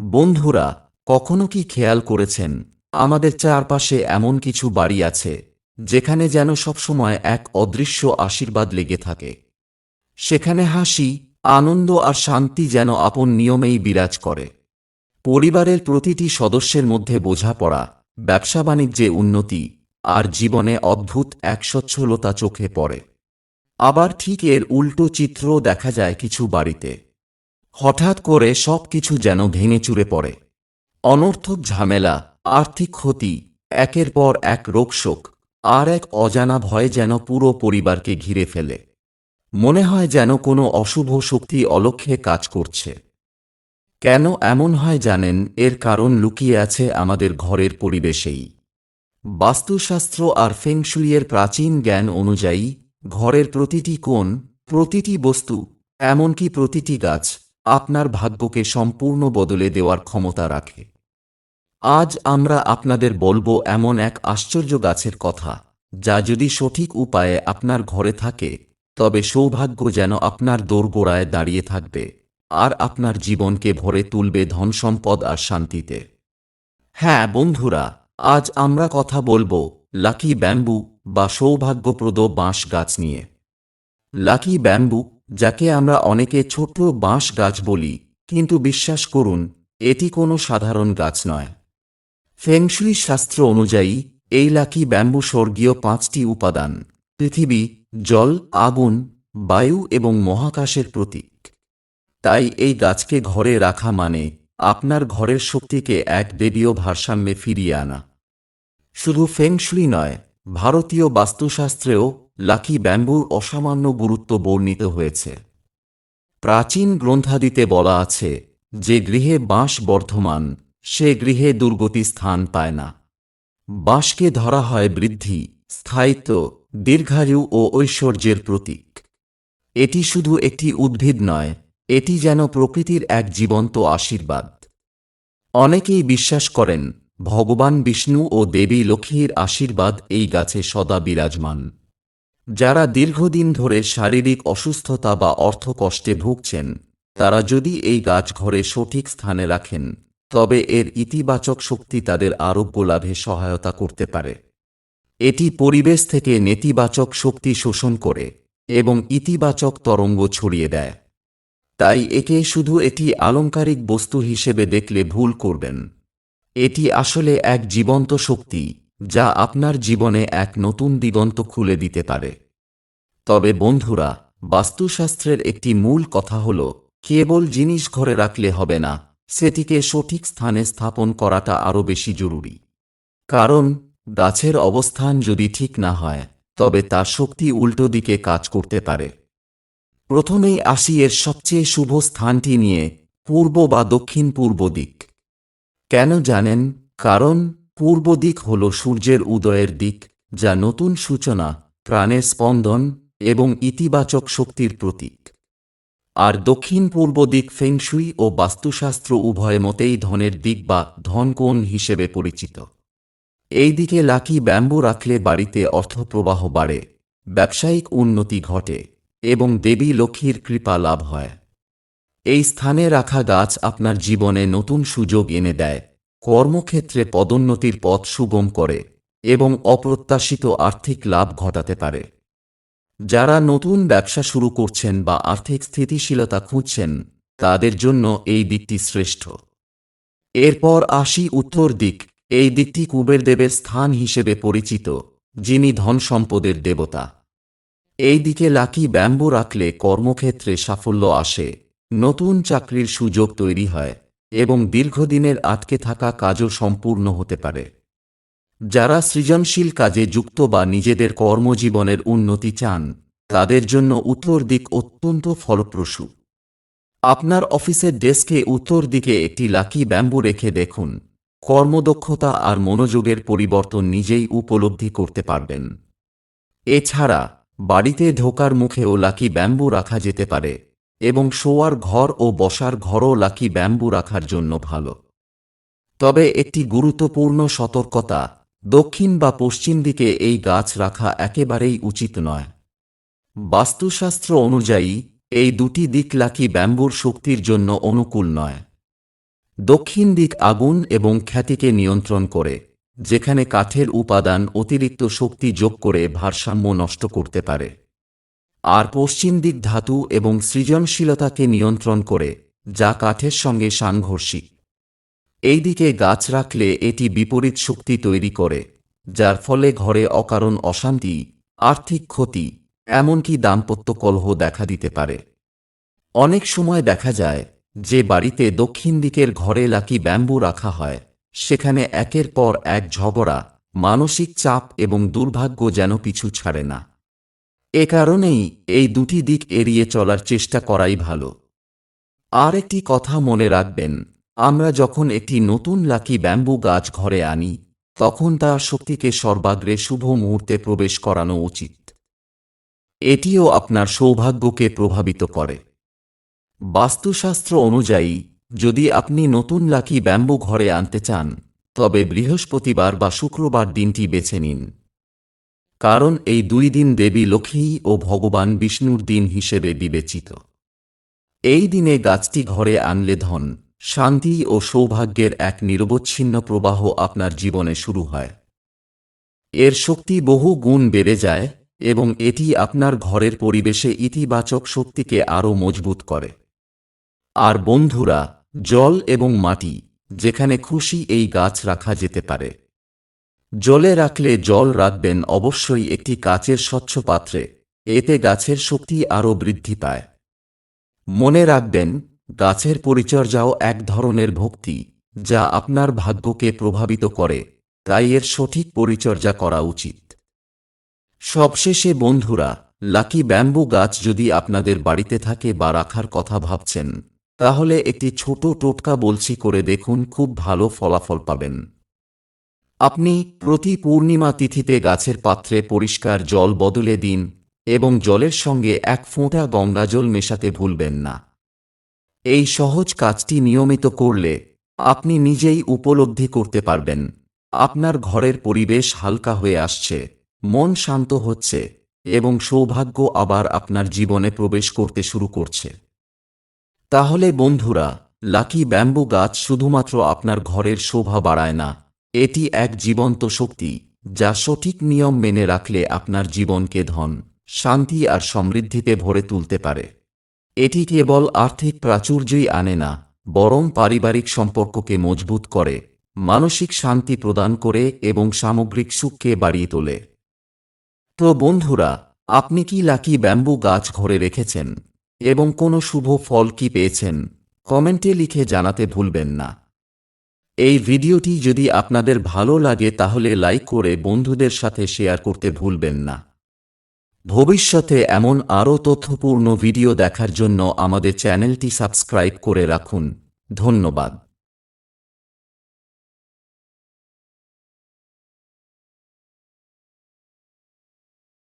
বন্ধুরা, কখনো কি খেয়াল করেছেন, আমাদের চারপাশে এমন কিছু বাড়ি আছে, যেখানে যেন সবসময় এক অদৃশ্য আশীর্বাদ লেগে থাকে। সেখানে হাসি, আনন্দ আর শান্তি যেন আপন নিয়মেই বিরাজ করে। পরিবারের প্রতিটি সদস্যের মধ্যে বোঝাপড়া, ব্যবসা বাণিজ্যে উন্নতি আর জীবনে অদ্ভুত এক সচ্ছলতা চোখে পড়ে। আবার ঠিক এর উল্টো চিত্রও দেখা যায় কিছু বাড়িতে। হঠাৎ করে সব কিছু যেন ভেঙে চুরে পড়ে। অনর্থক ঝামেলা, আর্থিক ক্ষতি, একের পর এক রোগশোক, আর এক অজানা ভয় যেন পুরো পরিবারকে ঘিরে ফেলে। মনে হয় যেন কোনো অশুভ শক্তি অলক্ষ্যে কাজ করছে। কেন এমন হয় জানেন, এর কারণ লুকিয়ে আছে আমাদের ঘরের পরিবেশেই। বাস্তুশাস্ত্র আর ফেংশুইয়ের প্রাচীন জ্ঞান অনুযায়ী, ঘরের প্রতিটি কোণ, প্রতিটি বস্তু, এমনকি প্রতিটি গাছ আপনার ভাগ্যকে সম্পূর্ণ বদলে দেওয়ার ক্ষমতা রাখে। আজ আমরা আপনাদের বলব এমন এক আশ্চর্য গাছের কথা, যা যদি সঠিক উপায়ে আপনার ঘরে থাকে, তবে সৌভাগ্য যেন আপনার দোরগোড়ায় দাঁড়িয়ে থাকবে, আর আপনার জীবনকে ভরে তুলবে ধনসম্পদ আর শান্তিতে। হ্যাঁ বন্ধুরা, আজ আমরা কথা বলব লাকি ব্যাম্বু বা সৌভাগ্যপ্রদ বাঁশ গাছ নিয়ে। লাকি ব্যাম্বু যাকে আমরা অনেকে ছোট্ট বাঁশ গাছ বলি, কিন্তু বিশ্বাস করুন, এটি কোনো সাধারণ গাছ নয়। ফেংশুই শাস্ত্র অনুযায়ী, এই লাকি ব্যাম্বু স্বর্গীয় পাঁচটি উপাদান, পৃথিবী, জল, আগুন, বায়ু এবং মহাকাশের প্রতীক। তাই এই গাছকে ঘরে রাখা মানে আপনার ঘরের শক্তিকে এক দেবীয় ভারসাম্যে ফিরিয়ে আনা। শুধু ফেংশুই নয়, ভারতীয় বাস্তুশাস্ত্রেও লাকি ব্যাম্বুর অসামান্য গুরুত্ব বর্ণিত হয়েছে। প্রাচীন গ্রন্থাদিতে বলা আছে, যে গৃহে বাঁশ বর্ধমান, সে গৃহে দুর্গতি স্থান পায় না। বাঁশকে ধরা হয় বৃদ্ধি, স্থায়িত্ব, দীর্ঘায়ু ও ঐশ্বর্যের প্রতীক। এটি শুধু একটি উদ্ভিদ নয়, এটি যেন প্রকৃতির এক জীবন্ত আশীর্বাদ। অনেকেই বিশ্বাস করেন, ভগবান বিষ্ণু ও দেবী লক্ষ্মীর আশীর্বাদ এই গাছে সদা বিরাজমান। যারা দীর্ঘদিন ধরে শারীরিক অসুস্থতা বা অর্থকষ্টে ভুগছেন, তারা যদি এই গাছ ঘরে সঠিক স্থানে রাখেন, তবে এর ইতিবাচক শক্তি তাদের আরোগ্য লাভে সহায়তা করতে পারে। এটি পরিবেশ থেকে নেতিবাচক শক্তি শোষণ করে এবং ইতিবাচক তরঙ্গ ছড়িয়ে দেয়। তাই একে শুধু এটি আলংকারিক বস্তু হিসেবে দেখলে ভুল করবেন। এটি আসলে এক জীবন্ত শক্তি। যা আপনার জীবনে এক নতুন দিগন্ত খুলে দিতে পারে। তবে বন্ধুরা, বাস্তুশাস্ত্রের একটি মূল কথা হল, কেবল জিনিস ঘরে রাখলে হবে না, সেটিকে সঠিক স্থানে স্থাপন করাটা আরও বেশি জরুরি। কারণ, গাছের অবস্থান যদি ঠিক না হয়, তবে তার শক্তি উল্টো দিকে কাজ করতে পারে। প্রথমেই আসি এর সবচেয়ে শুভ স্থানটি নিয়ে, পূর্ব বা দক্ষিণ পূর্ব দিক। কেন জানেন? কারণ পূর্ব দিক হল সূর্যের উদয়ের দিক, যা নতুন সূচনা প্রাণের স্পন্দন এবং ইতিবাচক শক্তির প্রতীক। আর দক্ষিণ পূর্ব দিক ফেংশুই ও বাস্তুশাস্ত্র উভয় মতেই ধনের দিক বা ধনকোণ হিসেবে পরিচিত। এই দিকে লাকি ব্যাম্বু রাখলে বাড়িতে অর্থপ্রবাহ বাড়ে, ব্যবসায়িক উন্নতি ঘটে এবং দেবী লক্ষ্মীর কৃপা লাভ হয়। এই স্থানে রাখা গাছ আপনার জীবনে নতুন সুযোগ এনে দেয়। কর্মক্ষেত্রে পদোন্নতির পথ সুগম করে এবং অপ্রত্যাশিত আর্থিক লাভ ঘটাতে পারে। যারা নতুন ব্যবসা শুরু করছেন বা আর্থিক স্থিতিশীলতা খুঁজছেন, তাদের জন্য এই দিকটি শ্রেষ্ঠ। এরপর আসি উত্তর দিক, এই দিকটি কুবের দেবের স্থান হিসেবে পরিচিত, যিনি ধন সম্পদের দেবতা। এই দিকে লাকি ব্যাম্বু রাখলে কর্মক্ষেত্রে সাফল্য আসে, নতুন চাকরির সুযোগ তৈরি হয়। এবং দীর্ঘদিনের আটকে থাকা কাজও সম্পূর্ণ হতে পারে। যারা সৃজনশীল কাজে যুক্ত বা নিজেদের কর্মজীবনের উন্নতি চান, তাদের জন্য উত্তর দিক অত্যন্ত ফলপ্রসূ। আপনার অফিসের ডেস্কে উত্তর দিকে একটি লাকি ব্যাম্বু রেখে দেখুন। কর্মদক্ষতা আর মনোযোগের পরিবর্তন নিজেই উপলব্ধি করতে পারবেন। এছাড়া, বাড়িতে ঢোকার মুখেও লাকি ব্যাম্বু রাখা যেতে পারে। এবং শোয়ার ঘর ও বসার ঘরও লাকি ব্যাম্বু রাখার জন্য ভালো। তবে একটি গুরুত্বপূর্ণ সতর্কতা, দক্ষিণ বা পশ্চিম দিকে এই গাছ রাখা একেবারেই উচিত নয়। বাস্তুশাস্ত্র অনুযায়ী, এই দুটি দিক লাকি ব্যাম্বুর শক্তির জন্য অনুকূল নয়। দক্ষিণ দিক আগুন এবং খ্যাতিকে নিয়ন্ত্রণ করে, যেখানে কাঠের উপাদান অতিরিক্ত শক্তি যোগ করে ভারসাম্য নষ্ট করতে পারে। আর পশ্চিম দিক ধাতু এবং সৃজনশীলতাকে নিয়ন্ত্রণ করে, যা কাঠের সঙ্গে সাংঘর্ষিক। এই দিকে গাছ রাখলে এটি বিপরীত শক্তি তৈরি করে, যার ফলে ঘরে অকারণ অশান্তি, আর্থিক ক্ষতি, এমনকি দাম্পত্য কলহ দেখা দিতে পারে। অনেক সময় দেখা যায় যে বাড়িতে দক্ষিণ দিকের ঘরে লাকি ব্যাম্বু রাখা হয়, সেখানে একের পর এক ঝগড়া, মানসিক চাপ এবং দুর্ভাগ্য যেন পিছু ছাড়ে না। এ কারণেই এই দুটি দিক এড়িয়ে চলার চেষ্টা করাই ভালো। আর একটি কথা মনে রাখবেন, আমরা যখন একটি নতুন লাকি ব্যাম্বু গাছ ঘরে আনি, তখন তার শক্তিকে সর্বাগ্রে শুভ মুহূর্তে প্রবেশ করানো উচিত। এটিও আপনার সৌভাগ্যকে প্রভাবিত করে। বাস্তুশাস্ত্র অনুযায়ী, যদি আপনি নতুন লাকি ব্যাম্বু ঘরে আনতে চান, তবে বৃহস্পতিবার বা শুক্রবার দিনটি বেছে নিন। কারণ এই দুই দিন দেবী লক্ষ্মী ও ভগবান বিষ্ণুর দিন হিসেবে বিবেচিত। এই দিনে গাছটি ঘরে আনলে ধন, শান্তি ও সৌভাগ্যের এক নিরবচ্ছিন্ন প্রবাহ আপনার জীবনে শুরু হয়। এর শক্তি বহু গুণ বেড়ে যায় এবং এটি আপনার ঘরের পরিবেশে ইতিবাচক শক্তিকে আরও মজবুত করে। আর বন্ধুরা, জল এবং মাটি, যেখানে খুশি এই গাছ রাখা যেতে পারে। জলে রাখলে জল রাখবেন অবশ্যই একটি কাচের স্বচ্ছ পাত্রে। এতে গাছের শক্তি আরও বৃদ্ধি পায়। মনে রাখবেন, গাছের পরিচর্যাও এক ধরনের ভক্তি, যা আপনার ভাগ্যকে প্রভাবিত করে। তাই এর সঠিক পরিচর্যা করা উচিত। সবশেষে, বন্ধুরা, লাকি ব্যাম্বু গাছ যদি আপনাদের বাড়িতে থাকে বা রাখার কথা ভাবছেন, তাহলে একটি ছোট টোটকা বলছি করে দেখুন, খুব ভালো ফলাফল পাবেন। আপনি প্রতি পূর্ণিমা তিথিতে গাছের পাত্রে পরিষ্কার জল বদলে দিন এবং জলের সঙ্গে এক ফোঁটা গঙ্গাজল মেশাতে ভুলবেন না। এই সহজ কাজটি নিয়মিত করলে আপনি নিজেই উপলব্ধি করতে পারবেন। আপনার ঘরের পরিবেশ হালকা হয়ে আসছে, মন শান্ত হচ্ছে এবং সৌভাগ্য আবার আপনার জীবনে প্রবেশ করতে শুরু করছে। তাহলে বন্ধুরা, লাকি ব্যাম্বু গাছ শুধুমাত্র আপনার ঘরের শোভা বাড়ায় না এটি এক জীবন্ত শক্তি, যা সঠিক নিয়ম মেনে রাখলে আপনার জীবনকে ধন, শান্তি আর সমৃদ্ধিতে ভরে তুলতে পারে। এটি কেবল আর্থিক প্রাচুর্যই আনে না, বরং পারিবারিক সম্পর্ককে মজবুত করে, মানসিক শান্তি প্রদান করে এবং সামগ্রিক সুখকে বাড়িয়ে তোলে। তো বন্ধুরা, আপনি কি লাকি ব্যাম্বু গাছ ঘরে রেখেছেন? এবং কোনো শুভ ফল কি পেয়েছেন? কমেন্টে লিখে জানাতে ভুলবেন না। এই ভিডিওটি যদি আপনাদের ভালো লাগে তাহলে লাইক করে বন্ধুদের সাথে শেয়ার করতে ভুলবেন না। ভবিষ্যতে এমন আরও তথ্যপূর্ণ ভিডিও দেখার জন্য আমাদের চ্যানেলটি সাবস্ক্রাইব করে রাখুন। ধন্যবাদ।